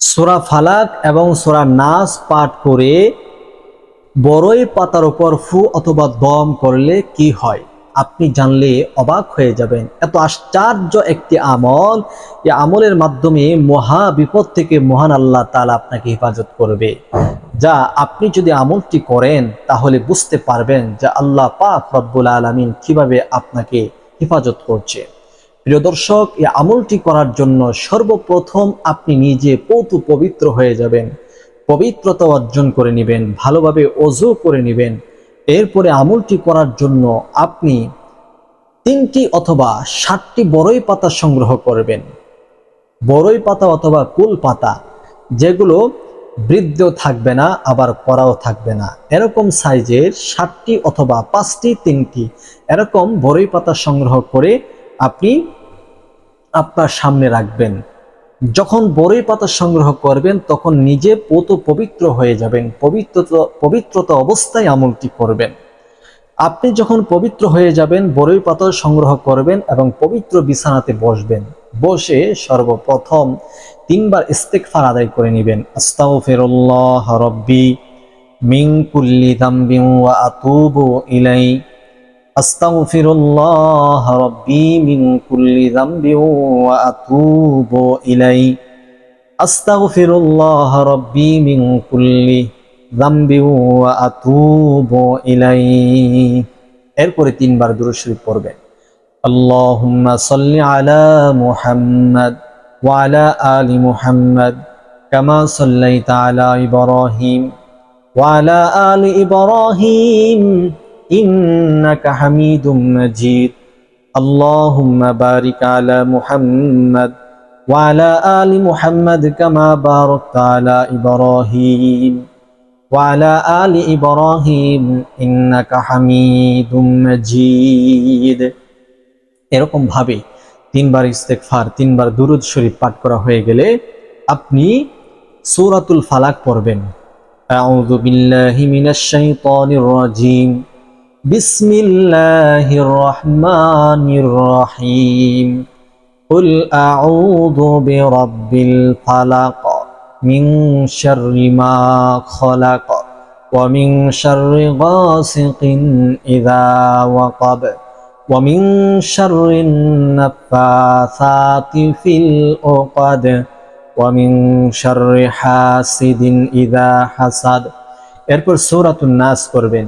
সোরা ফালাক এবং সোরা নাস পাঠ করে বড়ই পাতার উপর ফু অথবা দম করলে কি হয়? আপনি জানলে অবাক হয়ে যাবেন। এত আশ্চর্য একটি আমল। এই আমলের মাধ্যমে মহা বিপদ থেকে মহান আল্লাহ তালা আপনাকে হেফাজত করবে। যা আপনি যদি আমলটি করেন, তাহলে বুঝতে পারবেন যে আল্লাহ পাক রব্বুল আলমিন কীভাবে আপনাকে হেফাজত করছে। প্রিয় দর্শক, এই আমলটি করার জন্য সর্বপ্রথম আপনি নিজে পৌতু পবিত্র হয়ে যাবেন। পবিত্রতা অর্জন করে নেবেন, ভালোভাবে অজু করে নেবেন। এরপরে আমলটি করার জন্য আপনি তিনটি অথবা ষাটটি বড়ই পাতা সংগ্রহ করবেন। বড়ই পাতা অথবা কুল পাতা, যেগুলো বৃদ্ধ থাকবে না, আবার করাও থাকবে না। এরকম সাইজের ষাটটি অথবা পাঁচটি, তিনটি, এরকম বড়ই পাতা সংগ্রহ করে আপনি আপনার সামনে রাখবেন। যখন বড়ই পাতা সংগ্রহ করবেন, তখন নিজে পোত পবিত্র হয়ে যাবেন, পবিত্রতা পবিত্রতা অবস্থায় আমলটি করবেন। আপনি যখন পবিত্র হয়ে যাবেন, বড়ই পাতা সংগ্রহ করবেন এবং পবিত্র বিছানাতে বসবেন। বসে সর্বপ্রথম তিনবার ইস্তেকফার আদায় করে নেবেন। আস্তাগফিরুল্লাহ রব্বি মিন কুল্লি দামবিন ওয়া আতুবু ইলাই আস্তাগফিরুল্লাহ রব্বি মিন কুল্লি দামবিন ওয়া আতুবু ইলাই আস্তাগফিরুল্লাহ রব্বি মিন কুল্লি দামবিন ওয়া আতুবু ইলাই এরপরে তিনবার দুরূদ শরীফ পড়বেন। আলা মুহাম্মাদ ওয়া আলা আলি মুহাম্মাদ কামা সাল্লাইতা আলা ইব্রাহিম ওয়া আলা আলি ইব্রাহিম إنك حميد مجيد اللهم بارك على محمد وعلى آل محمد كما باركت على إبراهيم وعلى آل إبراهيم إنك حميد مجيد এরকম ভাবে তিনবার ইস্তেকফার তিনবার দুরুদ শরীফ পাঠ করা হয়ে গেলে আপনি সূরাতুল ফালাক পড়বেন আউযু বিল্লাহি মিনাশ শাইতানির রাজিম بسم الله الرحمن الرحيم قل أعوذ برب الفلق من شر ما خلق ومن شر غاسق إذا وقب ومن شر النفاثات في العقد ومن شر حاسد إذا حسد এরপর সূরাতুন নাস করবেন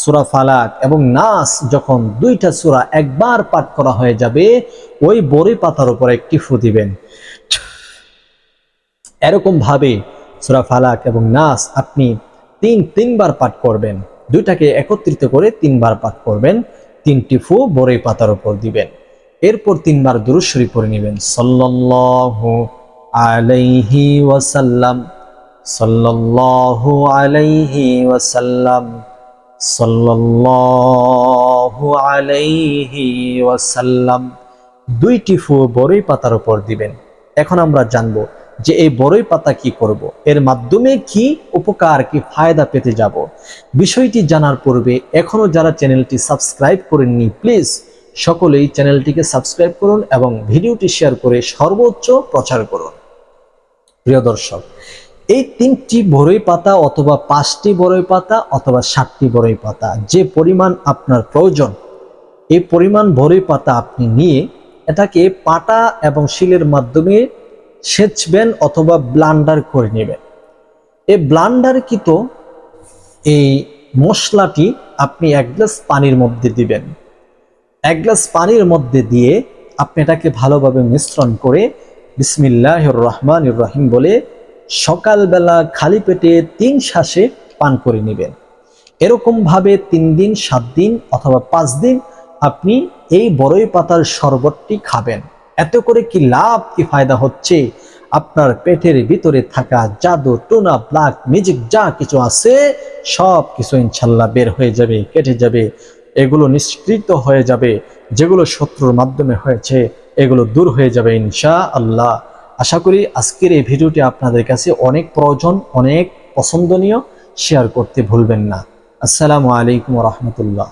সুরা ফালাক এবং নাস যখন দুইটা সুরা একবার পাঠ করা হয়ে যাবে, ওই বড়ি পাতার উপর একটি ফু দিবেন। এরকম ভাবে সুরা ফালাক এবং নাস আপনি তিন, তিনবার পাঠ করবেন। দুইটাকে একত্রিত করে তিনবার পাঠ করবেন। তিনটি ফু বড়ই পাতার উপর দিবেন। এরপর তিনবার দুরুদ শরীফ পড়ে নেবেন। সাল্লাল্লাহু আলাইহি ওয়াসাল্লাম। সাল্লাল্লাহু আলাইহি ওয়াসাল্লাম। সাল্লাল্লাহু দুইটি ফু বড়ই পাতার উপর দিবেন। এখন আমরা জানব যে এই বড়ই পাতা কি করব, এর মাধ্যমে কি উপকার, কি ফায়দা পেতে যাব। বিষয়টি জানার পূর্বে এখনও যারা চ্যানেলটি সাবস্ক্রাইব করেননি, প্লিজ সকলেই চ্যানেলটিকে সাবস্ক্রাইব করুন এবং ভিডিওটি শেয়ার করে সর্বোচ্চ প্রচার করুন। প্রিয় দর্শক এই তিনটি বড়ই পাতা অথবা পাঁচটি বড়ই পাতা অথবা সাতটি বড়ই পাতা, যে পরিমাণ আপনার প্রয়োজন, এই পরিমাণ বড়ই পাতা আপনি নিয়ে এটাকে পাটা এবং শিলের মাধ্যমে সেচবেন অথবা ব্লান্ডার করে নেবেন। এই ব্লান্ডারকৃত এই মশলাটি আপনি এক গ্লাস পানির মধ্যে দিবেন। এক গ্লাস পানির মধ্যে দিয়ে আপনি এটাকে ভালোভাবে মিশ্রণ করে বিসমিল্লাহ রহমান রহিম বলে সকালবেলা খালি পেটে তিন শ্বাসে পান করে নেবেন। এরকম ভাবে তিন দিন, সাত দিন অথবা পাঁচ দিন আপনি এই বড়ই পাতার শরবতটি খাবেন। এত করে কি লাভ, কি ফায়দা হচ্ছে? আপনার পেটের ভিতরে থাকা জাদু, টোনা ব্লাক মিউজিক যা কিছু আছে, সব কিছু ইনশাল্লাহ বের হয়ে যাবে, কেটে যাবে। এগুলো নিষ্কৃত হয়ে যাবে। যেগুলো শত্রুর মাধ্যমে হয়েছে, এগুলো দূর হয়ে যাবে ইনশা আল্লাহ আশা করি আজকের এই ভিডিওটি আপনাদের কাছে অনেক প্রয়োজন, অনেক পছন্দনীয়। শেয়ার করতে ভুলবেন না। আসসালামু আলাইকুম রহমতুল্লাহ।